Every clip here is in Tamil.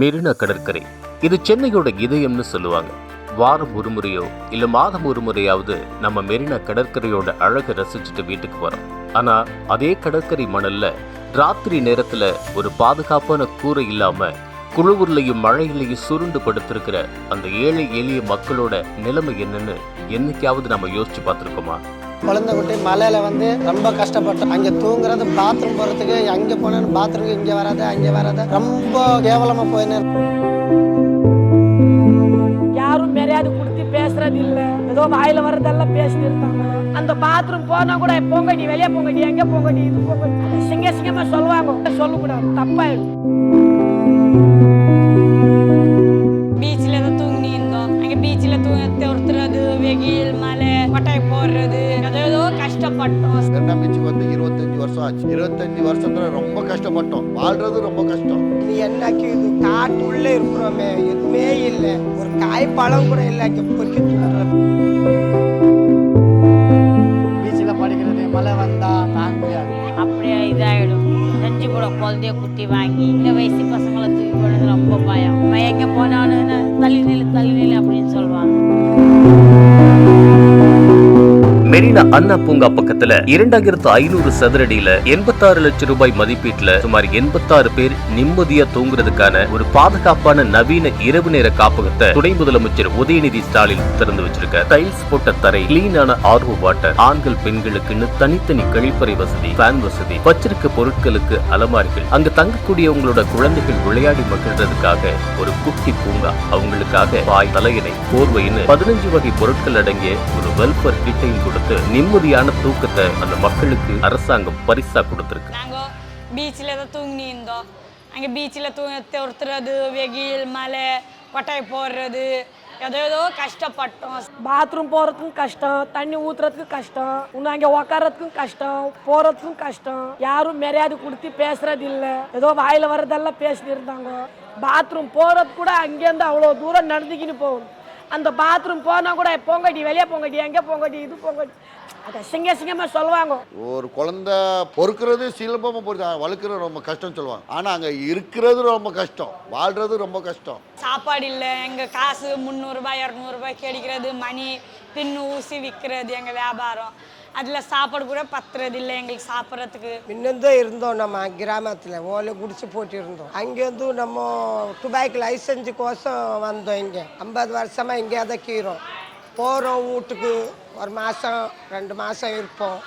மெரினா கடற்கரை. இது சென்னையோட இதயம்னு சொல்லுவாங்க. வாரம் ஒரு முறையோ இல்ல மாதம் ஒரு முறையாவது நம்ம மெரினா கடற்கரையோட அழகை ரசிச்சுட்டு வீட்டுக்கு வரோம். ஆனா அதே கடற்கரை மணல்ல ராத்திரி நேரத்துல ஒரு பாதுகாப்பான கூரை இல்லாம குழுவுர்லையும் மழையிலையும் சுருண்டு படுத்திருக்கிற அந்த ஏழை எளிய மக்களோட நிலைமை என்னன்னு என்னைக்காவது நம்ம யோசிச்சு பார்த்துருக்கோமா? குழந்தை குட்டி மலையில வந்து ரொம்ப கஷ்டப்பட்டோம் அங்க தூங்குறது பாத்ரூம் போறதுக்கு அங்க போனாலும் பாத்ரூம் இங்க வராது அங்க வராது ரொம்ப கேவலமா போயின்னு யாரும் மரியாதை கொடுத்து பேசுறது இல்ல. ஏதோ வாயில வர்றதெல்லாம் பேசிட்டு இருக்காங்க. அந்த பாத்ரூம் போனா கூட போங்க நீ வெளியே போங்க நீ எங்க போங்க நீ இது போங்க சிங்க சிங்கமா சொல்லுவாங்க சொல்லக்கூடாது. தப்பாயிடும். பீச்சில் தான் தூங்கி இருந்தோம் அங்கே பீச்சில் தூங்க துரத்துறது வெயில் மழை கொட்டாய் போடுறது. கஷ்டப்பட்டோம். பீச்சுக்கு வந்து இருபத்தஞ்சு வருஷம் ஆச்சு. இருபத்தஞ்சு வருஷத்துல ரொம்ப கஷ்டப்பட்டோம். வாழ்றது ரொம்ப கஷ்டம். இது என்னக்கு இது? காட்டுள்ள இருக்கிறோமே. எதுவுமே இல்லை. ஒரு காய் பழம் கூட இல்லை. பொறுக்கி பீச்சில் படிக்கிறது மழை வந்தா தாங்க முடியாது. அப்படியே இதாயிடும். செஞ்சு கூட குழந்தைய குட்டி வாங்கி இந்த வயசு பசங்களை தூக்கி போடுறது ரொம்ப பயம். அவன் எங்க போனாலும் இந்த அண்ணா பூங்கா பக்கத்துல இரண்டாயிரத்து ஐநூறு சதுரடியில எண்பத்தாறு லட்சம் ரூபாய் மதிப்பீட்டுல சுமார் எண்பத்தாறு பேர் நிம்மதியா தூங்குறதுக்கான ஒரு பாதுகாப்பான நவீன இரவு நேர காப்பகத்தை துணை முதலமைச்சர் உதயநிதி ஸ்டாலின் திறந்து வச்சிருக்க டைல்ஸ் போட்ட தரை கிளீனான ஆர்வ வாட்டர் ஆண்கள் பெண்களுக்குன்னு தனித்தனி கழிப்பறை வசதி ஃபேன் வசதி வச்சிருக்க பொருட்களுக்கு அலமாரிகள் அங்க தங்கக்கூடியவங்களோட குழந்தைகள் விளையாடி மகிழ்றதுக்காக ஒரு குட்டி பூங்கா அவங்களுக்காக பாய் தலையணை போர்வைன்னு பதினஞ்சு வகை பொருட்கள் அடங்கிய ஒரு வெல்ஃபேர் கிட்டையும் கொடுத்து நிம்மதியான தூக்கத்தை அந்த மக்களுக்கு அரசாங்கம் பரிசா கொடுத்திருக்கு. நாங்கள் பீச்சில் தான் தூங்கி இருந்தோம். அங்கே பீச்சில் தூங்க துரத்துறது வெயில் மழை கொட்டாய் போடுறது ஏதோ ஏதோ கஷ்டப்பட்டோம். பாத்ரூம் போறதுக்கும் கஷ்டம் தண்ணி ஊத்துறதுக்கு கஷ்டம் இன்னும் அங்க உக்காரத்துக்கும் கஷ்டம் போறதுக்கும் கஷ்டம். யாரும் மரியாதை கொடுத்து பேசுறது இல்ல. ஏதோ வாயில வர்றதெல்லாம் பேசிட்டு இருந்தாங்க. பாத்ரூம் போறது கூட அங்கேருந்து அவ்வளோ தூரம் நடந்துக்கின்னு போகணும் அந்த பாத்ரூம் போனா கூட போங்கடி வெளியே போங்கடி எங்க போங்கடி இது போங்கடி அதை சிங்க சிங்கமா சொல்லுவாங்க. ஒரு குழந்தை பொறுக்கிறது சுலபமா பொறுத்து வளர்க்குறது ரொம்ப கஷ்டம் சொல்லுவாங்க. ஆனா அங்க இருக்கிறது ரொம்ப கஷ்டம். வாழ்றது ரொம்ப கஷ்டம். சாப்பாடு இல்லை. எங்கள் காசு முந்நூறுரூபா இரநூறுபா கிடைக்கிறது மணி பின்னு ஊசி விற்கிறது எங்கள் வியாபாரம். அதில் சாப்பாடு கூட பத்துறது இல்லை எங்களுக்கு சாப்பிட்றதுக்கு. முன்னந்தே இருந்தோம் நம்ம கிராமத்தில். ஓலை குடிச்சு போட்டு இருந்தோம். அங்கேருந்து நம்ம டுபாய்க்கு லைசன்ஸு கோசம் வந்தோம் இங்கே. ஐம்பது வருஷமாக இங்கே தான் கீறோம். போகிறோம் வீட்டுக்கு. ஒரு மாதம் ரெண்டு மாதம் இருப்போம்.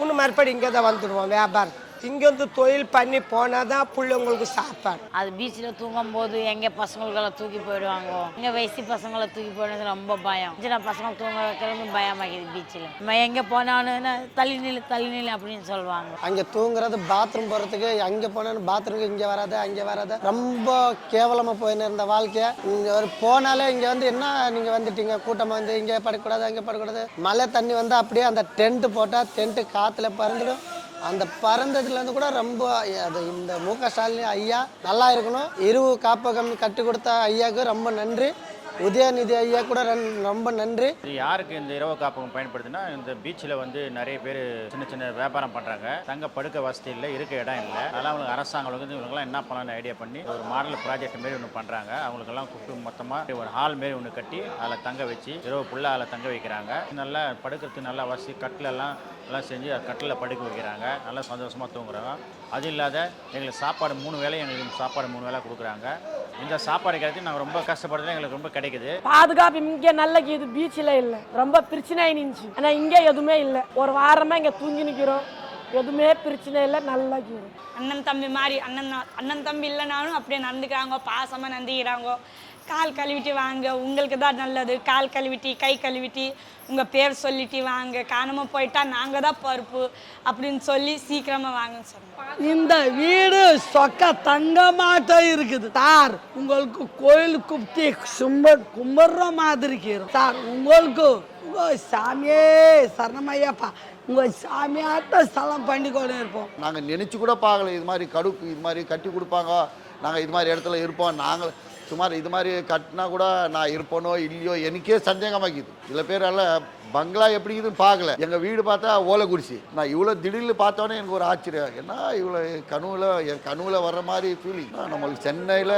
இன்னும் மறுபடி இங்கே தான் வந்துடுவோம் வியாபாரம் இங்கேருந்து தொழில் பண்ணி போனால் தான் பிள்ளைங்களுக்கு சாப்பாடு. அது பீச்சில் தூங்கும் போது எங்க பசங்களுக்கெல்லாம் தூக்கி போயிடுவாங்க? இங்க வயசு பசங்களை தூக்கி போயிடுறது ரொம்ப பயம். சின்ன பசங்க தூங்க வைக்கிறது பயமாக்குது பீச்சில் நம்ம எங்க போனாலும் தள்ளி நில்லு தள்ளி நில்லு அப்படின்னு சொல்லுவாங்க. அங்கே தூங்குறது பாத்ரூம் போகிறதுக்கு அங்கே போனாலும் பாத்ரூமுக்கு இங்கே வராது அங்கே வராது. ரொம்ப கேவலமாக போயின்னு இருந்த வாழ்க்கையை. இங்கே ஒரு போனாலே இங்கே வந்து என்ன நீங்கள் வந்துட்டீங்க? கூட்டமாக வந்து இங்கே படக்கூடாது அங்கே படக்கூடாது. மழை தண்ணி வந்து அப்படியே அந்த டென்ட்டு போட்டால் டென்ட்டு காற்றுல பறந்துடும். அந்த பறந்ததுலேருந்து கூட ரொம்ப அது இந்த மு க ஸ்டாலின் ஐயா நல்லா இருக்கணும். இரவு காப்பகம் கட்டி கொடுத்த ஐயாவுக்கு ரொம்ப நன்றி. உதயநிதி ஐயா கூட ரொம்ப நன்றி. யாருக்கு இந்த இரவு காப்பகம் பயன்படுதுன்னா இந்த பீச்சில் வந்து நிறைய பேர் சின்ன சின்ன வியாபாரம் பண்ணுறாங்க தங்க படுக்க வசதி இல்லை இருக்க இடம் இல்லை. அதெல்லாம் அவங்களுக்கு அரசாங்கம் வந்து இவங்கெல்லாம் என்ன பண்ணலாம்னு ஐடியா பண்ணி ஒரு மாடல் ப்ராஜெக்ட் மாரி ஒன்று பண்ணுறாங்க அவங்களுக்கெல்லாம் கூப்பிட்டு மொத்தமாக ஒரு ஹால் மாரி ஒன்று கட்டி அதில் தங்க வச்சு இரவு ஃபுல்லாக அதில் தங்க வைக்கிறாங்க. நல்லா படுக்கிறதுக்கு நல்லா வசதி கட்டிலெல்லாம் எல்லாம் செஞ்சு கட்டில் படுக்க வைக்கிறாங்க. நல்லா சந்தோஷமாக தூங்குறாங்க. அது இல்லாத எங்களுக்கு சாப்பாடு மூணு வேளை எங்களுக்கு சாப்பாடு மூணு வேளை கொடுக்குறாங்க. இந்த சாப்பாடு கிடைச்சி நாங்கள் ரொம்ப கஷ்டப்படுறதுல எங்களுக்கு ரொம்ப கிடைக்குது. பாதுகாப்பு இங்க நல்ல இது பீச்சில் இல்ல. ரொம்ப பிரச்சனை ஆயிடுச்சு ஆனா இங்க எதுவுமே இல்ல. ஒரு வாரமா இங்க தூங்கி நிக்கிறோம். எதுவுமே பிரச்சனை இல்லை. நல்லா கீரும் அண்ணன் தம்பி மாதிரி அண்ணன் அண்ணன் தம்பி இல்லைனாலும் அப்படியே நடந்துக்கிறாங்க பாசமாக நடந்துக்கிறாங்க கால் கழுவிட்டு வாங்க. உங்களுக்கு தான் நல்லது. கால் கழுவிட்டி கை கழுவிட்டி உங்கள் பேர் சொல்லிட்டு வாங்க. காணாமல் போயிட்டா நாங்கள் தான் பருப்பு அப்படின்னு சொல்லி சீக்கிரமாக வாங்கன்னு சொன்னோம் இந்த வீடு சொக்க தங்கமாட்டம் இருக்குது. சார் உங்களுக்கு கோயில் குப்தி சும்ப கும்பிட்ற மாதிரி சார் உங்களுக்கு உங்க சாமியே சரணமையப்பா. உங்க சாமியாட்ட ஸ்தலம் பண்ணி கொண்டு இருப்போம். நாங்க நினைச்சு கூட பார்க்கல. இது மாதிரி கடுப்பு இது மாதிரி கட்டி கொடுப்பாங்க. நாங்க இது மாதிரி இடத்துல இருப்போம். நாங்கள் சுமார் இது மாதிரி கட்டினா கூட நான் இருப்பேனோ இல்லையோ எனக்கே சந்தேகமாக்கிது சில பேரால பங்களா எப்படி இருக்குதுன்னு பார்க்கல. எங்கள் வீடு பார்த்தா ஓலை குடிச்சு நான் இவ்வளோ திடீர்னு பார்த்தோன்னே எனக்கு ஒரு ஆச்சரியம். ஏன்னா இவ்வளோ கனவுல என் கனவுல வர்ற மாதிரி ஃபீலிங் நம்மளுக்கு சென்னையில்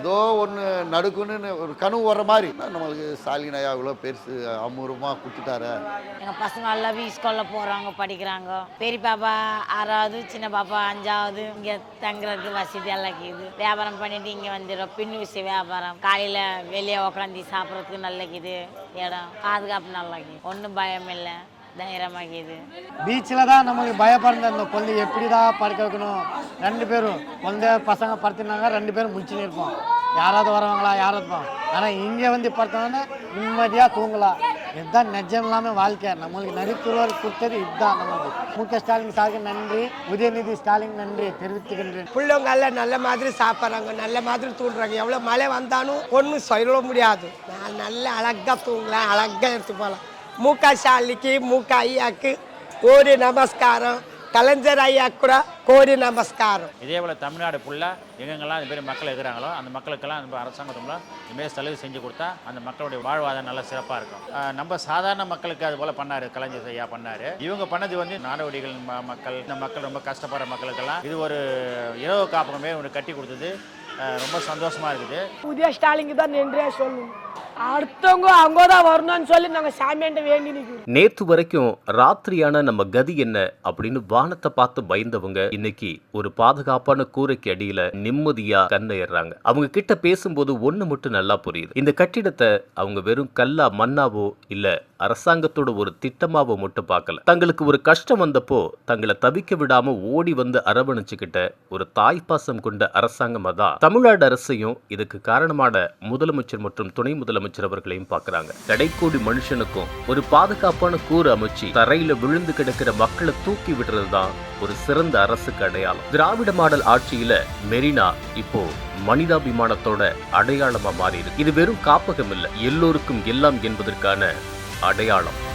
ஏதோ ஒன்று நடுக்குன்னு ஒரு கனவு வர்ற மாதிரி. நம்மளுக்கு ஸ்டாலினாயா இவ்வளோ பெருசு அமூரமாக கொடுத்துட்டாரு எங்கள் பசங்க எல்லாம் ஸ்கூலில் போகிறாங்க படிக்கிறாங்க. பெரிய பாப்பா ஆறாவது சின்ன பாப்பா அஞ்சாவது. இங்கே தங்குறதுக்கு வசதி எல்லாம் இருக்குது. வியாபாரம் பண்ணிட்டு இங்கே வந்துடும் பின் வியாபாரம். காலையில் வெளியே உட்காந்து சாப்பிட்றதுக்கு நல்லா இருக்குது. இடம். பாதுகாப்பு நல்லா இருக்குது. ஒன்றும் பயம் இல்லை தைரியமாகிது பீச்சில் தான் நமக்கு பயப்படுற அந்த குழந்தை எப்படி தான் படுக்க வைக்கணும்? ரெண்டு பேரும். குழந்தை பசங்க படுத்துனாங்க ரெண்டு பேரும் முடிச்சுன்னு இருப்போம். யாராவது வருவாங்களா யாராவது இருப்போம் ஆனால் இங்கே வந்து படுத்தோன்னே நிம்மதியாக தூங்கலாம். இதுதான் நிஜம் இல்லாமல் வாழ்க்கை. நம்மளுக்கு நரித்துருவர் கொடுத்தது இதுதான் நமக்கு மு க ஸ்டாலின் சாருக்கு நன்றி. உதயநிதி ஸ்டாலின் நன்றி. தெரிவித்துக்கின்றேன். பிள்ளைங்க எல்லாம் நல்ல மாதிரி சாப்பிட்றாங்க நல்ல மாதிரி தூண்டுறாங்க எவ்வளோ மழை வந்தாலும் ஒன்றும் சொல்ல முடியாது. நான் நல்ல அழகாக தூங்கலாம். அழகாக எடுத்து போகலாம். மூக்கா ஸ்டாலினிக்கு மூக்கா ஐயாக்கு கோடி நமஸ்காரம். கலைஞர் ஐயா கூட கோடி நமஸ்காரம். இதே போல் தமிழ்நாடு ஃபுல்லாக எங்கெங்கெல்லாம் இந்த மாதிரி மக்கள் இருக்கிறாங்களோ அந்த மக்களுக்கெல்லாம் நம்ம அரசாங்கத்தில் இதுமாரி சலுகை செஞ்சு கொடுத்தா அந்த மக்களுடைய வாழ்வாதாரம் நல்லா சிறப்பாக இருக்கும். நம்ம சாதாரண மக்களுக்கு அது போல் பண்ணார் கலைஞர் ஐயா பண்ணார். இவங்க பண்ணது வந்து நாடோடிகள் ம- மக்கள் இந்த மக்கள் ரொம்ப கஷ்டப்படுற மக்களுக்கெல்லாம் இது ஒரு இரவு காப்பகமே ஒன்று கட்டி கொடுத்தது. ரொம்ப சந்தோஷமாக இருக்குது. புதிய ஸ்டாலினுக்கு தான் நன்றியா சொல்லணும் அடுத்தவங்க அவங்க தான் வரணும்னு சொல்லி நாங்கள் சாமியாண்ட வேண்டி நிற்கிறோம் நேத்து வரைக்கும் ராத்திரியான நம்ம கதி என்ன அப்படின்னு வானத்தை பார்த்து பயந்தவங்க இன்னைக்கு ஒரு பாதுகாப்பான கூரைக்கு அடியில நிம்மதியா கண்ணையறாங்க அவங்க கிட்ட பேசும்போது ஒண்ணு மட்டும் நல்லா புரியுது. இந்த கட்டிடத்தை அவங்க வெறும் கல்லா மண்ணாவோ இல்ல அரசாங்கத்தோட ஒரு திட்டமாவோ மட்டும் பார்க்கல. தங்களுக்கு ஒரு கஷ்டம் வந்தப்போ தங்களை தவிக்க விடாம ஓடி வந்து அரவணைச்சுக்கிட்ட ஒரு தாய்ப்பாசம் கொண்ட அரசாங்கமா தான் தமிழ்நாடு அரசையும் இதுக்கு காரணமான முதலமைச்சர் மற்றும் துணை முதலமைச்சர் அவர்களையும் பார்க்கறாங்க. கடைக்கோடி மனுஷனுக்கும் ஒரு பாதுகாப்பான கூறு அமைச்சு தரையில விழுந்து கிடக்கிற மக்களை தூக்கி விடுறதுதான் ஒரு சிறந்த அரசுக்கு அடையாளம். திராவிட மாடல் ஆட்சியில மெரினா இப்போ மனிதாபிமானத்தோட அடையாளமா மாறி இருக்கு இது வெறும் காப்பகம் இல்ல எல்லோருக்கும் எல்லாம் என்பதற்கான அடையாளம்.